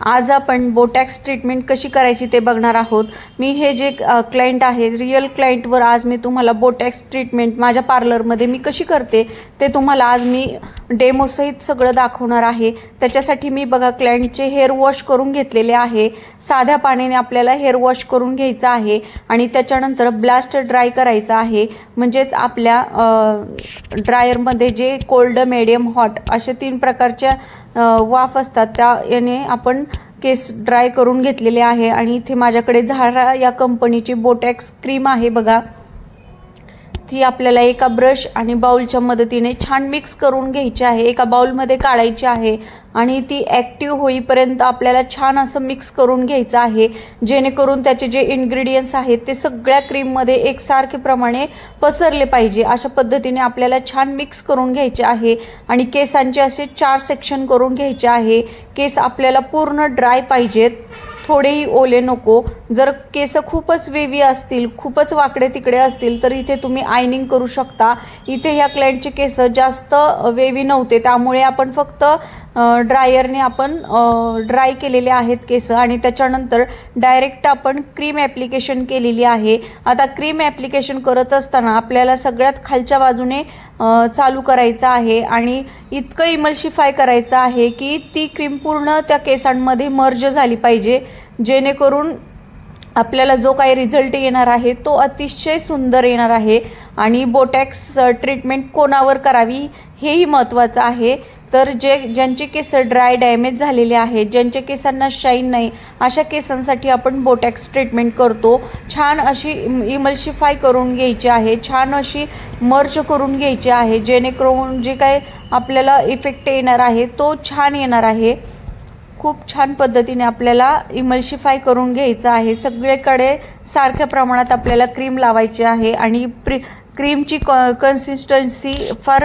आज आपण बोटॅक्स ट्रीटमेंट कशी करायची ते बघणार आहोत. मी हे जे क्लायंट आहे रिअल क्लायंटवर आज मी तुम्हाला बोटॅक्स ट्रीटमेंट माझ्या पार्लरमध्ये मी कशी करते ते तुम्हाला आज मी डेमोसहित सगळं दाखवणार आहे. त्याच्यासाठी मी बघा क्लायंटचे हेअर वॉश करून घेतलेले आहे. साध्या पाण्याने आपल्याला हेअर वॉश करून घ्यायचं आहे आणि त्याच्यानंतर ब्लास्ट ड्राय करायचं आहे. म्हणजेच आपल्या ड्रायरमध्ये जे कोल्ड मेडियम हॉट असे तीन प्रकारच्या वाफ असतात त्या याने आपण केस ड्राय करून घेतलेले आहे. आणि इथे माझ्याकडे झारा या कंपनीची बोटॅक्स क्रीम आहे बघा. ती आपल्याला एका ब्रश आणि बाउलच्या मदतीने छान मिक्स करून घ्यायची आहे. एका बाउलमध्ये काढायची आहे आणि ती ॲक्टिव्ह होईपर्यंत आपल्याला छान असं मिक्स करून घ्यायचं आहे. जेणेकरून त्याचे जे इन्ग्रेडियंट्स आहेत ते सगळ्या क्रीममध्ये एकसारखे प्रमाणे पसरले पाहिजे. अशा पद्धतीने आपल्याला छान मिक्स करून घ्यायचे आहे आणि केसांचे असे चार सेक्शन करून घ्यायचे आहे. केस आपल्याला पूर्ण ड्राय पाहिजेत. थोडेही ओले नको. जर केस खूपच वेवी असतील खूपच वाकडे तिकडे असतील तर इथे तुम्ही आयनिंग करू शकता. इथे ह्या क्लायंटचे केस जास्त वेवी नव्हते. त्यामुळे आपण फक्त ड्रायरने आपण ड्राय केलेले आहेत केस आणि त्याच्यानंतर डायरेक्ट आपण क्रीम ॲप्लिकेशन केलेली आहे. आता क्रीम ॲप्लिकेशन करत असताना आपल्याला सगळ्यात खालच्या बाजूने चालू करायचं आहे आणि इतकं इमल्शिफाय करायचं आहे की ती क्रीम पूर्ण त्या केसांमध्ये मर्ज झाली पाहिजे. जेणेकरून आपल्याला जो काही रिझल्ट येणार आहे तो अतिशय सुंदर येणार आहे आणि बोटॅक्स ट्रीटमेंट कोणावर करावी हेही महत्त्वाचं आहे. तर जे ज्यांचे केस ड्राय डॅमेज झालेले आहेत ज्यांच्या केसांना शाईन नाही अशा केसांसाठी आपण बोटॅक्स ट्रीटमेंट करतो. छान अशी इमल्शिफाय करून घ्यायची आहे छान अशी मर्च करून घ्यायची आहे जेणेकरून जे काय आपल्याला इफेक्ट येणार आहे तो छान येणार आहे. खूप छान पद्धतीने आपल्याला इमल्शिफाय करून घ्यायचं आहे. सगळीकडे सारख्या प्रमाणात आपल्याला क्रीम लावायची आहे आणि प्री क्रीमची क कन्सिस्टन्सी फार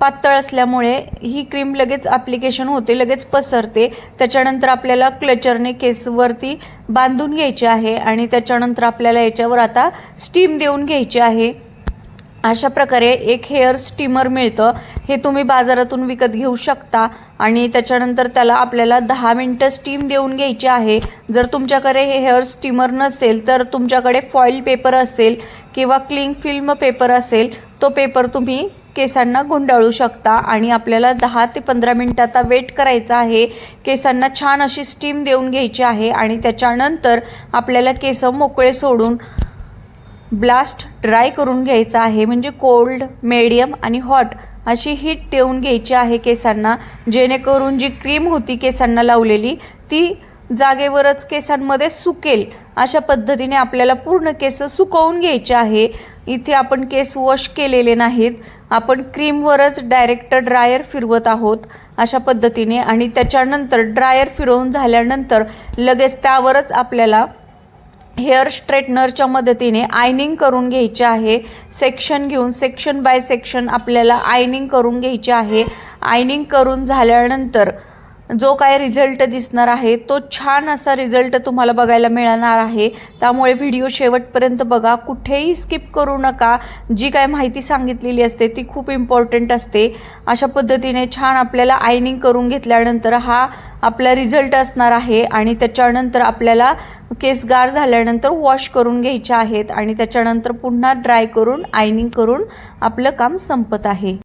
पातळ असल्यामुळे ही क्रीम लगेच ॲप्लिकेशन होते लगेच पसरते. त्याच्यानंतर आपल्याला क्लचरने केसवरती बांधून घ्यायची आहे आणि त्याच्यानंतर आपल्याला याच्यावर आता स्टीम देऊन घ्यायची आहे. अशा प्रकारे एक हेअर स्टीमर मिळतं. हे तुम्ही बाजारातून विकत घेऊ शकता आणि त्याच्यानंतर त्याला आपल्याला दहा मिनटं स्टीम देऊन घ्यायची आहे. जर तुमच्याकडे हे हेअर स्टीमर नसेल तर तुमच्याकडे फॉईल पेपर असेल किंवा क्लिंग फिल्म पेपर असेल तो पेपर तुम्ही केसांना गुंडाळू शकता आणि आपल्याला दहा ते पंधरा मिनटाचा वेट करायचा आहे. केसांना छान अशी स्टीम देऊन घ्यायची आहे आणि त्याच्यानंतर आपल्याला केस मोकळे सोडून ब्लास्ट ड्राय करून घ्यायचा आहे. म्हणजे कोल्ड मेडियम आणि हॉट अशी हीट ठेवून घ्यायची आहे केसांना. जेणेकरून जी क्रीम होती केसांना लावलेली ती जागेवरच केसांमध्ये सुकेल. अशा पद्धतीने आपल्याला पूर्ण केस सुकवून घ्यायचे आहे. इथे आपण केस वॉश केलेले नाहीत. आपण क्रीमवरच डायरेक्ट ड्रायर फिरवत आहोत अशा पद्धतीने. आणि त्याच्यानंतर ड्रायर फिरवून झाल्यानंतर लगेच त्यावरच आपल्याला हेअर स्ट्रेटनरच्या मदतीने आयनिंग करून घ्यायचे आहे. सेक्शन घेऊन सेक्शन बाय सेक्शन आपल्याला आयनिंग करून घ्यायचे आहे. आयनिंग करून झाल्यानंतर जो काय रिझल्ट दिसणार आहे तो छान असा रिझल्ट तुम्हाला बघायला मिळणार आहे. त्यामुळे व्हिडिओ शेवटपर्यंत बघा. कुठेही स्किप करू नका. जी काय माहिती सांगितलेली असते ती खूप इम्पॉर्टंट असते. अशा पद्धतीने छान आपल्याला आयनिंग करून घेतल्यानंतर हा आपला रिझल्ट असणार आहे आणि त्याच्यानंतर आपल्याला केस गार झाल्यानंतर वॉश करून घ्यायचे आहेत आणि त्याच्यानंतर पुन्हा ड्राय करून आयनिंग करून आपलं काम संपत आहे.